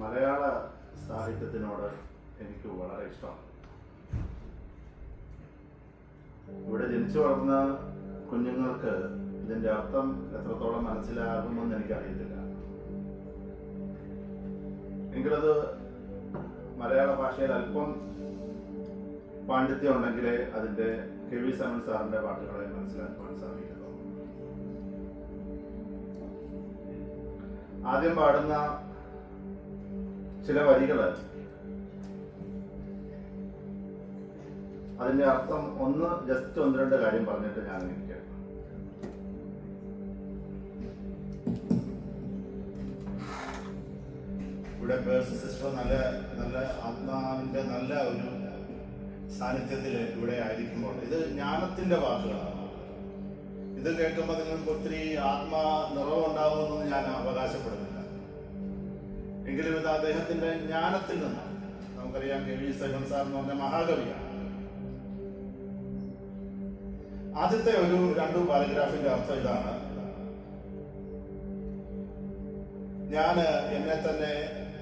മലയാള സാഹിത്യത്തിനോട് എനിക്ക് വളരെ ഇഷ്ടമാണ്. ഇവിടെ ജനിച്ചു വളർന്ന കുഞ്ഞുങ്ങൾക്ക് ഇതിന്റെ അർത്ഥം എത്രത്തോളം മനസ്സിലാകുമെന്ന് എനിക്കറിയത്തില്ല. എങ്കിലത് മലയാള ഭാഷയിൽ അല്പം പാണ്ഡിത്യം ഉണ്ടെങ്കിലേ അതിന്റെ കെ വി സമൻ സാറിന്റെ പാട്ടുകളെ മനസ്സിലാക്കുവാൻ സാധിക്കുന്നു ആദ്യം പാടുന്ന ചില വരികൾ അതിന്റെ അർത്ഥം ഒന്ന് ജസ്റ്റ് ഒന്ന് രണ്ട് കാര്യം പറഞ്ഞിട്ട് ഞാൻ എനിക്ക് ഇവിടെ പേഴ്സ് സിസ്റ്റർ നല്ല നല്ല ആത്മാവിന്റെ നല്ല ഒരു സാന്നിധ്യത്തിൽ ഇവിടെ ആയിരിക്കുമ്പോൾ ഇത് ജ്ഞാനത്തിന്റെ വാക്കുകളാണ്. ഇത് കേൾക്കുമ്പോൾ നിങ്ങൾക്ക് ഒത്തിരി ആത്മാ നിറവുണ്ടാവുമെന്ന് ഞാൻ അവകാശപ്പെടുന്നില്ല എങ്കിലും ഇത് അദ്ദേഹത്തിന്റെ ജ്ഞാനത്തിൽ നിന്നാണ്. നമുക്കറിയാം കെ വി സഹൻ സാർ എന്ന് പറഞ്ഞ മഹാകവിയാണ്. ആദ്യത്തെ ഒരു രണ്ടു പാരഗ്രാഫിന്റെ അർത്ഥം ഇതാണ്. ഞാൻ എന്നെ തന്നെ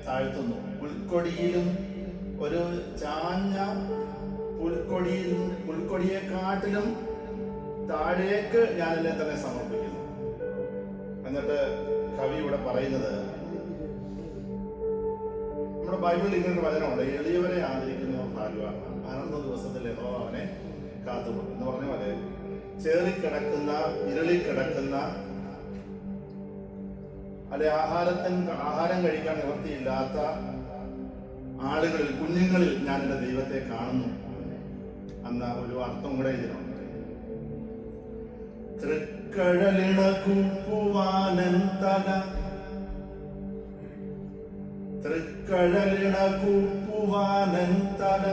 താഴ്ത്തുന്നു. പുൽക്കൊടിയിലും ഒരു ചാഞ്ഞ പുൽക്കൊടിയിൽ പുൽക്കൊടിയെക്കാട്ടിലും താഴേക്ക് ഞാൻ എന്നെ തന്നെ സമർപ്പിക്കുന്നു. എന്നിട്ട് കവി ഇവിടെ പറയുന്നത് നമ്മുടെ ബൈബിളിൽ ഇങ്ങനെ ഒരു വചനമുണ്ട് എളിയവരെ ആദരിക്കുന്നവർ ഭാഗ്യമാണ് അനന്ത ദിവസത്തിൽ യഹോവ അവനെ കാത്തുകൊണ്ട്. എന്ന് പറഞ്ഞ പോലെ ചേറിക്കിടക്കുന്ന ഇരളി കിടക്കുന്ന അല്ലെ ആഹാരത്തിന് ആഹാരം കഴിക്കാൻ നിവൃത്തിയില്ലാത്ത ആളുകളിൽ കുഞ്ഞുങ്ങളിൽ ഞാൻ എന്റെ ദൈവത്തെ കാണുന്നു എന്ന ഒരു അർത്ഥം കൂടെ ഇതിനുണ്ട്. തൃക്കഴലിണ കുപ്പുവാനൻ തല തൃക്കഴലിണ തല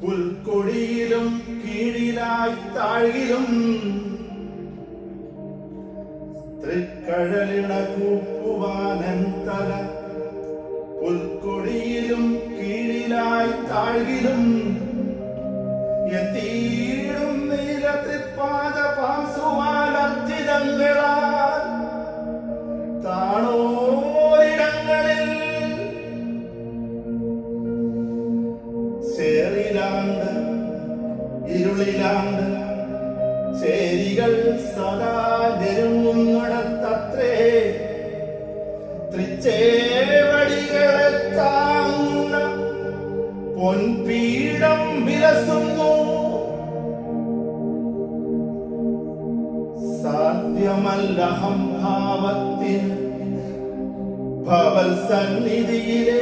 പുൽക്കൊടിയിലും കീഴിലായി താഴിലും തൃക്കഴലിണ തല പുൽക്കൊടിയിലും കീഴിലായി താഴിലും എത്തിയിടും ഭവൽ സന്നിധിയിലേക്കൊന്നെത്തി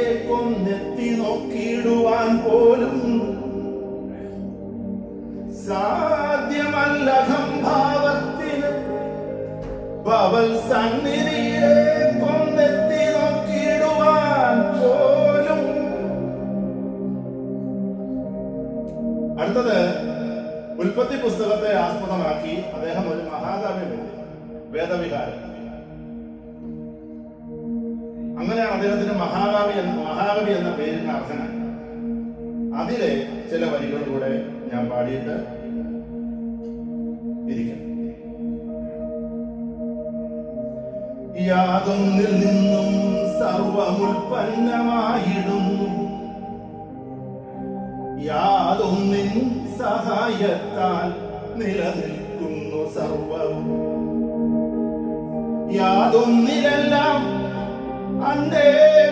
നോക്കിയിടുവാൻ പോലും സാധ്യമല്ലഹംഭാവത്തിന് അവൾ സന്നിധിയിലേക്കൊന്നെത്തി നോക്കിയിടുവാൻ പോലും. അടുത്തത് ഉൽപ്പത്തി പുസ്തകത്തെ ആസ്പദമാക്കി അദ്ദേഹം ഒരു മഹാകാവ്യം വേദവികാരം അദ്ദേഹത്തിന് മഹാകവി എന്ന മഹാകവി എന്ന പേരിന് അർഹനാണ് അതിലെ ചില വരികളിലൂടെ ഞാൻ പാടിയിട്ട് യാതൊന്നിൽ നിന്നും സർവമുൽപ്പന്നമായിടുന്നു യാതൊന്നിൻ സഹായത്താൽ നിലനിൽക്കുന്നു സർവവും. യാതൊന്നിലെല്ലാം അന്തേ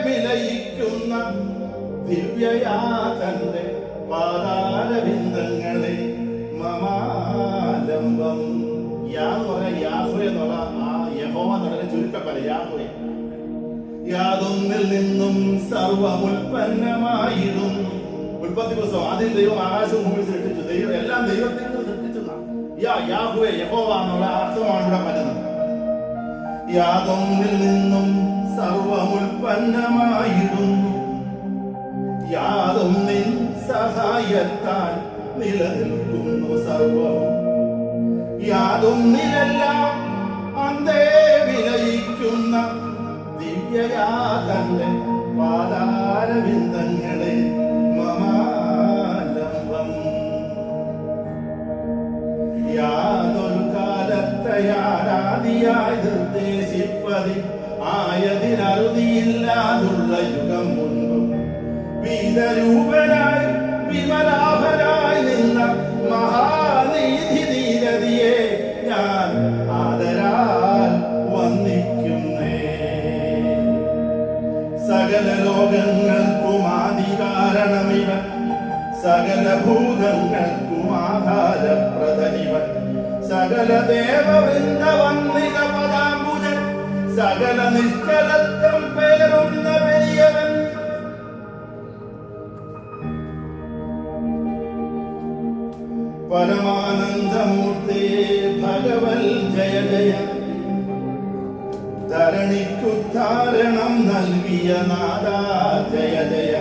വിലയിക്കുന്ന ദിവ്യയാതന്റെ പാതാരവിന്ദങ്ങളെ മമാലംബം. യാ എന്ന് എന്നുള്ള ആ യഹോവ എന്നുള്ള ചുരുക്കപ്പല. യാഹ്വ യാതൊന്നിൽ നിന്നും സർവമുൽപ്പന്നമായിരുന്നു. ഉൽപ്പത്തി പുസ്തകം. ആദ്യം ദൈവം ആകാശവും ഭൂമി സൃഷ്ടിച്ചു. ദൈവം എല്ലാം ദൈവത്തിൽ നിന്ന് സൃഷ്ടിച്ചതാണ് യാ യാഹുവെ യഹോവ എന്നുള്ള അർത്ഥമാണ് ഇവിടെ പറ്റുന്നത് യാതൊന്നിൽ നിന്നും സർവമുൽപ്പന്നമായിരുന്നു യാതൊന്നിൻ സഹായത്താൽ നിലനിൽക്കുന്നു സർവം. യാതും നിലെല്ലാം അന്തേ വിലയിക്കുന്ന ദിവ്യയാതന്റെ പാതാരവിന്ദങ്ങളെ യാതൊരു കാലത്തെ ആരാധിയായി നിർദ്ദേശിപ്പതി ആയതിനറുതിയില്ലാതുള്ള യുഗം മുൻപും വീതരൂപനായി വിമലാഭനായി നിന്ന മഹാനീതി നീരതിയെ ഞാൻ ആദരാൽ വന്നിക്കുന്നേ സകല ലോകങ്ങൾക്കും ആദികാരണമിവൻ സകല ഭൂതങ്ങൾക്കും ആഹാരപ്രദനിവൻ സകല ദേവവൃന്ദ പദാംബുജൻ സകല നിഷ്കലത്വം പേറുന്ന വലിയവൻ. പരമാനന്ദമൂർത്തി ഭഗവൽ ജയ ജയ ധരണിക്കുദ്ധാരണം നൽകിയ നാദാ ജയ ജയ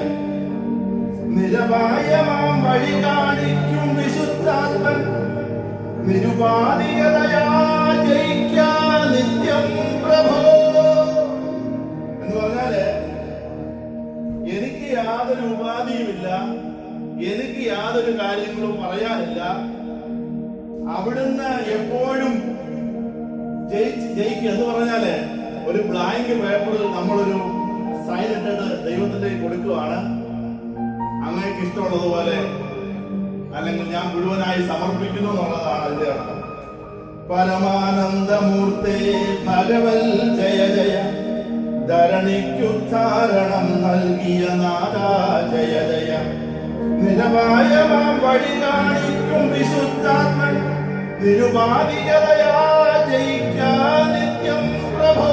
നിരവായമാം വഴി കാണിക്കും വിശുദ്ധാത്മൻ. നിരുപാധികതയാ ജയിക്കാ നിത്യം പ്രഭോ അവിടുന്ന് എപ്പോഴും ജയിച്ച് ജയിക്കുക എന്ന് പറഞ്ഞാൽ ഒരു ബ്ലാങ്ക് പേപ്പറിൽ നമ്മളൊരു സൈൻ ഇട്ടിട്ട് ദൈവത്തിന്റെ കൊടുക്കുകയാണ് അങ്ങേക്ക് ഇഷ്ടമുള്ളതുപോലെ അല്ലെങ്കിൽ ഞാൻ മുഴുവനായി സമർപ്പിക്കുന്നു എന്നുള്ളതാണ് അതിന്റെ അർത്ഥം. പരമാനന്ദമൂർത്തേ ഭഗവൽ ജയ ജയ. ധരണിക്കുദ്ധാരണം നൽകിയ നാദാ ജയ ജയ. നിരവായ വഴി കാണിക്കും വിശുദ്ധാത്മൻ. നിരുപാധികതയാ ജയിക്കാൻ പ്രഭോ.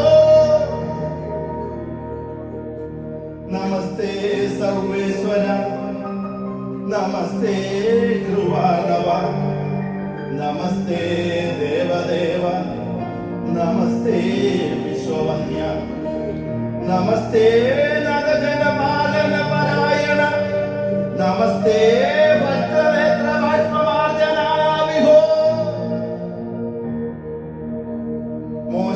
നമസ്തേ സർവേശ്വര നമസ്തേ ധ്രുവാനവ നമസ്തേ ദേവദേവ നമസ്തേ വിശ്വവന്യ നമസ്തേ നഗജനപാലന പരായണ നമസ്തേ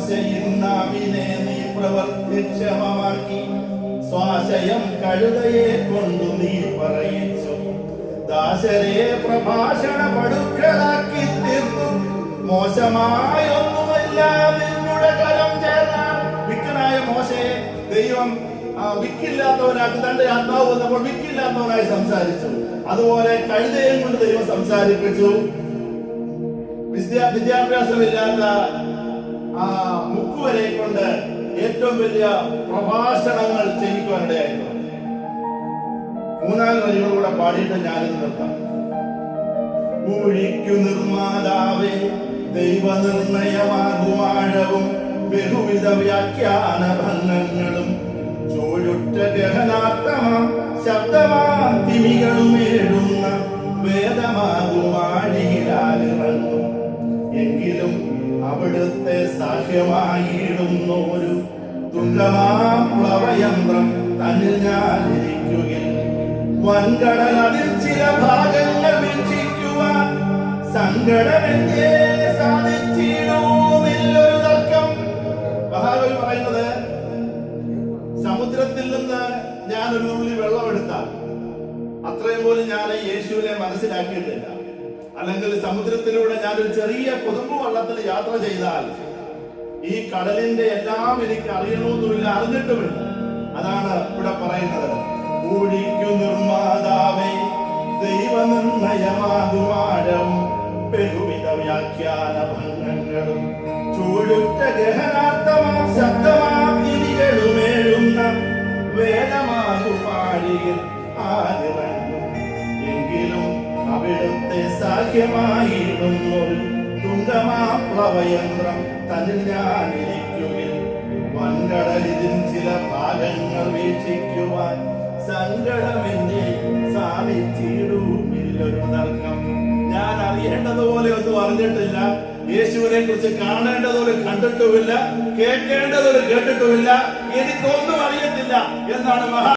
മോശയിൻ നാവിനെ നീ പ്രവർത്തിക്ഷമമാക്കി സ്വാശയം കഴുതയെ കൊണ്ടു നീ പറയിച്ചു. ദാശരെ പ്രഭാഷണ പടുക്കളാക്കി തീർന്നു മോശമായൊന്നുമല്ല നിന്നുടെ കരം ചേർന്ന വിക്കനായ മോശയെ ദൈവം വിക്കില്ലാത്തവനാക്കി തന്റെ ആത്മാവ് വന്നപ്പോൾ വിക്കില്ലാത്തവനായി സംസാരിച്ചു. അതുപോലെ കഴുതയും കൊണ്ട് ദൈവം സംസാരിപ്പിച്ചു. വിദ്യാ വിദ്യാഭ്യാസമില്ലാത്ത ആ മുക്കുവരെ കൊണ്ട് ഏറ്റവും വലിയ പ്രഭാഷണങ്ങൾ ചെയ്യിക്കുവാനിടയായിരുന്നു മൂന്നാൽ വരികളൂടെ പാടിയിട്ട് ഞാനിത് നിർത്താം. ഊഴിക്കു നിർമ്മാതാവേ ദൈവനിർണയമാകുമാഴവും ബഹുവിധ വ്യാഖ്യാന ഭംഗങ്ങളും ചോഴുറ്റ ഗഹനാത്തമാം ശബ്ദമാം ഏഴുന്ന എങ്കിലും അവിടുത്തെ സാഹ്യമായിടുന്ന ഒരു തുങ്കമാം പ്ലവയന്ത്രം തന്നിൽ ഞാനിരിക്കുകയിൽ വൻകടൽ അതിൽ ചില ഭാഗങ്ങൾ വീക്ഷിക്കുവാൻ പറയുന്നത് സമുദ്രത്തിൽ നിന്ന് ഞാൻ ഒരു തുള്ളി വെള്ളം എടുത്താൽ അത്രയും പോലും ഞാൻ യേശുവിനെ മനസ്സിലാക്കിയിട്ടില്ല. അല്ലെങ്കിൽ സമുദ്രത്തിലൂടെ ഞാൻ ഒരു ചെറിയ കൊതുമ്പ് വള്ളത്തിൽ യാത്ര ചെയ്താൽ ഈ കടലിന്റെ എല്ലാം എനിക്ക് അറിയണമെന്നുമില്ല അറിഞ്ഞിട്ടുമില്ല. അതാണ് ഇവിടെ പറയുന്നത്. ഊഴിക്കു നിർമ്മാതാവേ ദൈവനിർണയമാകുമാഴവും ബഹുവിധ വ്യാഖ്യാന ഭംഗങ്ങളും ചൂടുറ്റ ഗഹനാർത്ഥമാം അവിടുത്തെ സാഖ്യമായിരുന്നൊരു തുങ്കമാപ്ലവയന്ത്രം തന്നിൽ ഞാനിരിക്കുകയിൽ വൻകടലിതിൻ ചില ഭാഗങ്ങൾ വീക്ഷിക്കുവാൻ സങ്കടമെന്നെ സാധിച്ചിടുമില്ലൊരു തർക്കം. ഞാൻ അറിയേണ്ടതുപോലെ ഒന്നും അറിഞ്ഞിട്ടില്ല. യേശുവിനെ കുറിച്ച് കാണേണ്ടതൊരു കണ്ടിട്ടുമില്ല. കേൾക്കേണ്ടതൊരു കേട്ടിട്ടുമില്ല. എനിക്കൊന്നും അറിയത്തില്ല. എന്നാണ് മഹാ